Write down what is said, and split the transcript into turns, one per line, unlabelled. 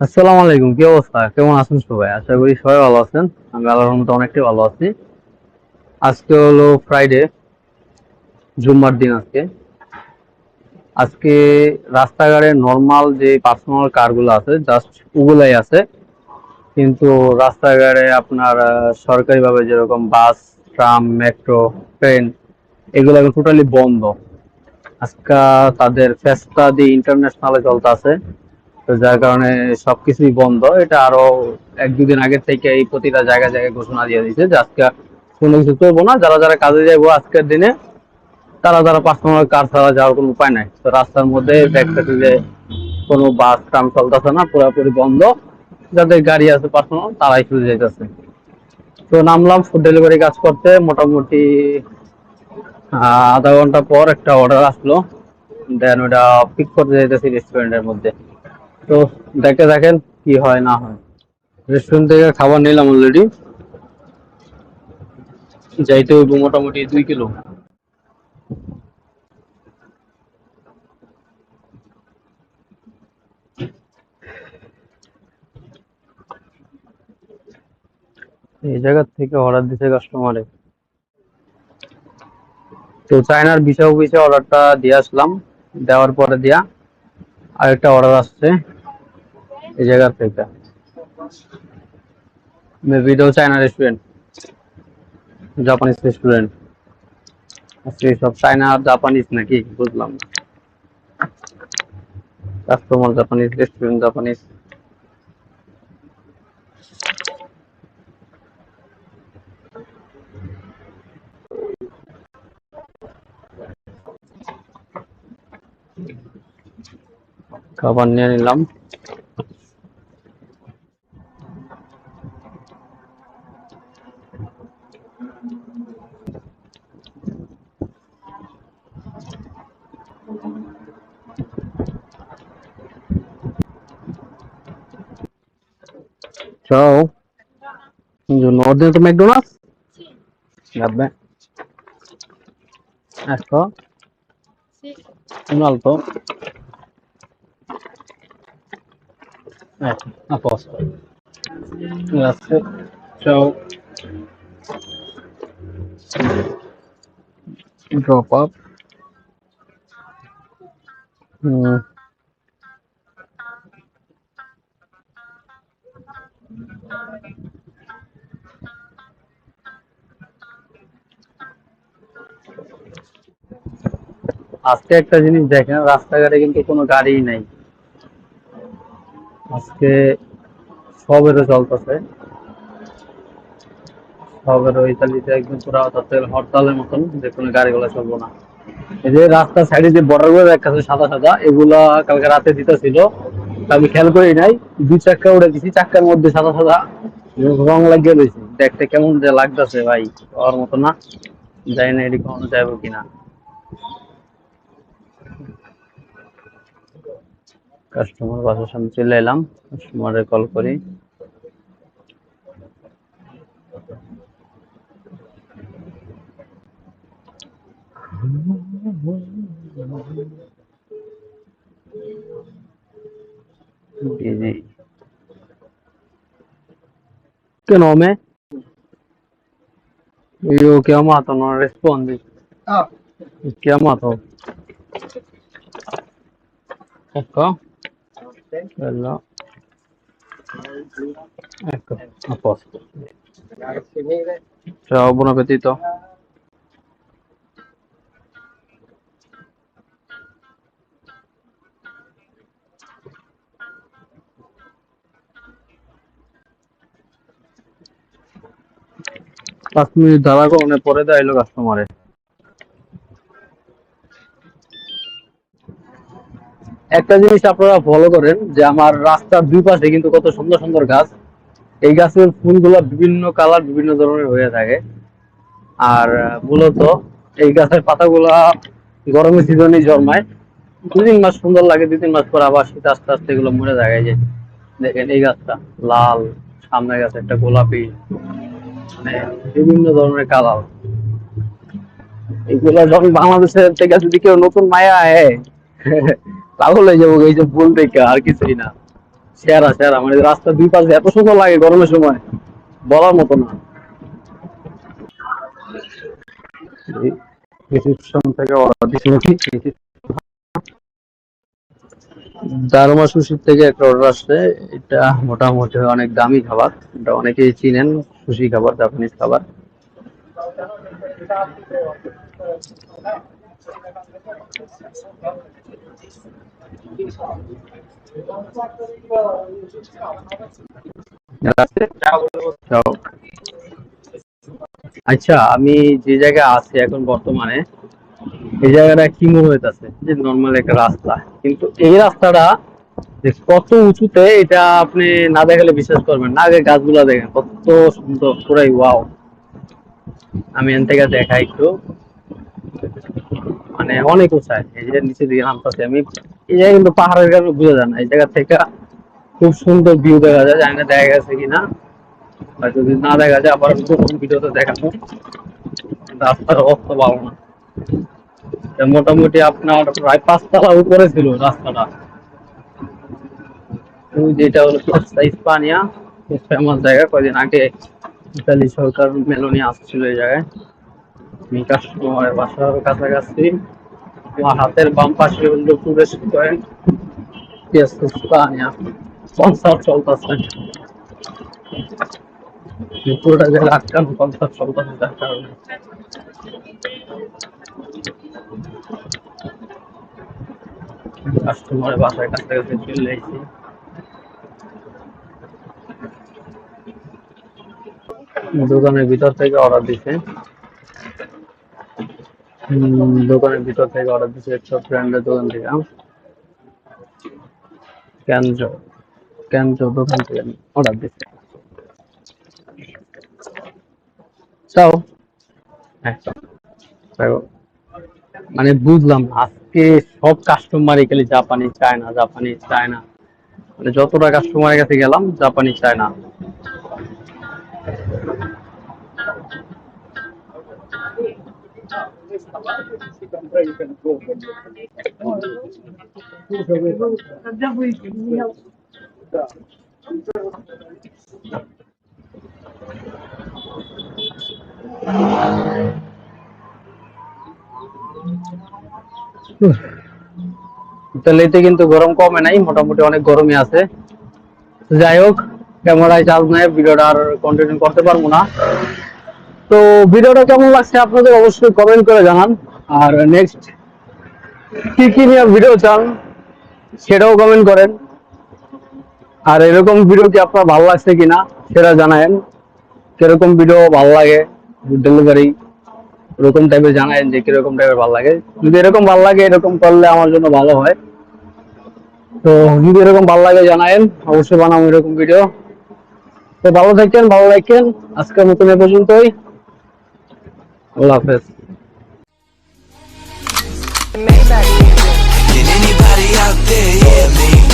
আসসালামু আলাইকুম, কি অবস্থা? কেমন আছেন সবাই? আশা করি সবাই ভালো আছেন। আমি আল্লাহর রহমতে অনেকটাই ভালো আছি। আজকে হলো ফ্রাইডে জুম্মার দিন আজকে। আজকে রাস্তাঘাটে নর্মাল যে পার্সোনাল কারগুলো আছে জাস্ট ওগুলাই আছে। কিন্তু রাস্তাঘাটে আপনার সরকারিভাবে যেরকম বাস ট্রাম মেট্রো ট্রেন এগুলো এখন টোটালি বন্ধ। আজকে তাদের ফেস্টা দিয়ে ইন্টারন্যাশনালে চলতেছে। তো যার কারণে সবকিছুই বন্ধ। এটা আরও এক দুদিন আগে থেকে এই প্রতিটা জায়গায় জায়গায় ঘোষণা দিয়ে দিয়েছে যে আজকে কোনো কিছু চলবো না। যারা যারা কাজে যাব আজকের দিনে, তারা যারা পার্সোনাল কার ছাড়া যাওয়ার কোনো উপায় নাই। তো রাস্তার মধ্যে যে কোনো বাস ট্রাম চলতেছে না, পুরোপুরি বন্ধ। যাদের গাড়ি আছে পার্সোনাল তারাই শুধু যেতেছে তো নামলাম ফুড ডেলিভারি কাজ করতে। মোটামুটি আধা ঘণ্টা পর একটা অর্ডার আসলো। দেন ওটা পিক করতে যেতেছি রেস্টুরেন্টের মধ্যে। তো দেখে দেখেন কি হয়, না হয়। রেস্টুরেন্ট থেকে খাবার নিলাম অলরেডি যাইতে হইব মোটামুটি দুই কিলো। এই জায়গা থেকে অর্ডার দিছে কাস্টমারে তো চায়নার ভিসা অফিসে অর্ডারটা দিয়ে আসলাম। দেওয়ার পরে দিয়া আরেকটা অর্ডার আসছে। এই জায়গা থেকে। মেবি এটাও চায়না রেস্টুরেন্ট জাপানিজ রেস্টুরেন্ট আজকে সব চায়না আর জাপানিজ নাকি? বুঝলাম কাস্টমার জাপানিজ রেস্টুরেন্ট জাপানিজ খাবার নিয়ে নিলাম। Ordine tu McDonald's? Vabbè. Ecco,
Sì,
un altro. Ecco, a posto. Grazie. Ciao. Drop up. Mm. আজকে একটা জিনিস দেখেন, রাস্তাঘাটে কিন্তু কোনো গাড়িই নাই। আজকে সবেরও চলতেছে। সবেরও ইতালিতে একদম পুরো হরতাল হরতালের মতন যে কোনো গাড়িগুলো চলবো না। এই যে রাস্তার সাইডে যে বর্ডারগুলো দেখাচ্ছে সাদা সাদা, এগুলা কালকে রাতে দিতেছিল। আমি খেয়াল করি নাই, দুই চাক্কা উড়ে দিছি, চাক্কার মধ্যে সাদা সাদা রং লাগিয়ে রয়েছে। দেখতে কেমন যে লাগতেছে ভাই, ওর মতো না। জানি না এটি কখনো যাব কিনা। কাস্টমার বাসার সামনে চলে এলাম কাস্টমারে কল করি। जी जी क्या नाम है यो क्या माता
ना
रिस्पॉन्ड क्या ecco. Bello. Ecco a posto.
Grazie mille.
ciao buon appetito. পাঁচ মিনিট দাঁড়া পরে দেয় এলো কাস্টমারে একটা জিনিস আপনারা ফলো করেন, যে আমার রাস্তার দুই পাশে কিন্তু কত সুন্দর সুন্দর গাছ। এই গাছের ফুলগুলো বিভিন্ন কালার বিভিন্ন ধরনের হয়ে থাকে। আর, মূলত এই গাছের পাতাগুলা গরমের সিজনে জন্মায়। দু তিন মাস সুন্দর লাগে দুই তিন মাস পর আবার শীত আস্তে আস্তে এগুলো মরে যায়। যে দেখেন এই গাছটা, লাল সামনে গাছে একটা গোলাপি। বিভিন্ন ধরনের কালার। এগুলো যখন বাংলাদেশের থেকে যদি কেউ নতুন মায়া আয় হয়ে যাব এই যে ফুল দেখে আর কিছুই না। সেরা সেরা। মানে রাস্তা দুই পাশে এত সুন্দর লাগে গরমের সময়। বলার মতো না। রিসেপশন থেকে অর্ডার দিয়েছিল কি দারুমা সুশির থেকে একটা অর্ডার আসছে। এটা মোটামুটি অনেক দামি খাবার। এটা অনেকেই চিনেন সুশি খাবার, জাপানিজ খাবার। আচ্ছা আমি যে জায়গায় আছি এখন বর্তমানে এই জায়গাটা কি মনে হইতাছে? যে নর্মাল একটা রাস্তা। কিন্তু এই রাস্তাটা যে কত উঁচুতে এটা আপনি না দেখালে বিশ্বাস করবেন না। আগে গাছগুলা দেখেন, কত সুন্দর, পুরাই ওয়াও আমি এন থেকে দেখাই একটু। মানে অনেক উঁচায় এই যে নিচে দিকে নামতেছে আমি। এই জায়গায় কিন্তু পাহাড়ের কারণে বোঝা যায় না। এই জায়গা থেকে খুব সুন্দর ভিউ দেখা যায়। জানি না দেখা গেছে কিনা। আর যদি না দেখা যায়, আবার ভিডিওতে দেখাবো। রাস্তার অবস্থা ভালো না। মোটামুটি আপনার প্রায় পাঁচতলা উপরে ছিল রাস্তাটা। যেটা হলো ইস্পানিয়া ফেমাস জায়গা। কয়দিন আগে ইতালি সরকার মেলনি আসছিল এই জায়গায়। আমি কাস্টমারের বাসার কাছাকাছি। আমার হাতের বাম পাশে হলো টুরিস্ট ইস্পানিয়া। কনসার্ট চলতেছে। পুরোটা জায়গা আটকানো কনসার্ট চলতেছে তার কারণে। কাস্টমারের বাসায় কাছাকাছি চলে এসেছি। দোকানের ভিতর থেকে অর্ডার দিছে। দোকানের ভিতর থেকে অর্ডার দিছে একটা ফ্রেন্ডের দোকান থেকে। ক্যানজো ক্যানজো দোকান থেকে অর্ডার দিছে। চাও? হ্যাঁ। মানে বুঝলাম আজকে সব কাস্টমারই খালি জাপানি চায়না জাপানি চায়না মানে যতটা কাস্টমারের কাছে গেলাম জাপানি চায়না ইতালিতে কিন্তু গরম কমে নাই, মোটামুটি অনেক গরমই আছে। যাই হোক, ক্যামেরায় চার্জ ভিডিওটা আর কন্টিনিউ করতে পারব না। তো ভিডিওটা কেমন লাগছে আপনাদের অবশ্যই কমেন্ট করে জানান। আর নেক্সট কি কি নিয়ে ভিডিও চান সেটাও কমেন্ট করেন। আর এরকম ভিডিও কি আপনার ভালো লাগছে কিনা সেটা জানায়েন। কীরকম ভিডিও ভালো লাগে ডেলিভারি এরকম টাইপের জানায়েন যে কীরকম টাইপের ভালো লাগে যদি এরকম ভালো লাগে এরকম করলে আমার জন্য ভালো হয়। তো যদি এরকম ভালো লাগে জানায়েন, অবশ্যই বানাবো এরকম ভিডিও তো ভালো থাকেন ভালো লাগেন আজকের মতন এ পর্যন্তই। আল্লাহ হাফেজ।
Can anybody out there hear me?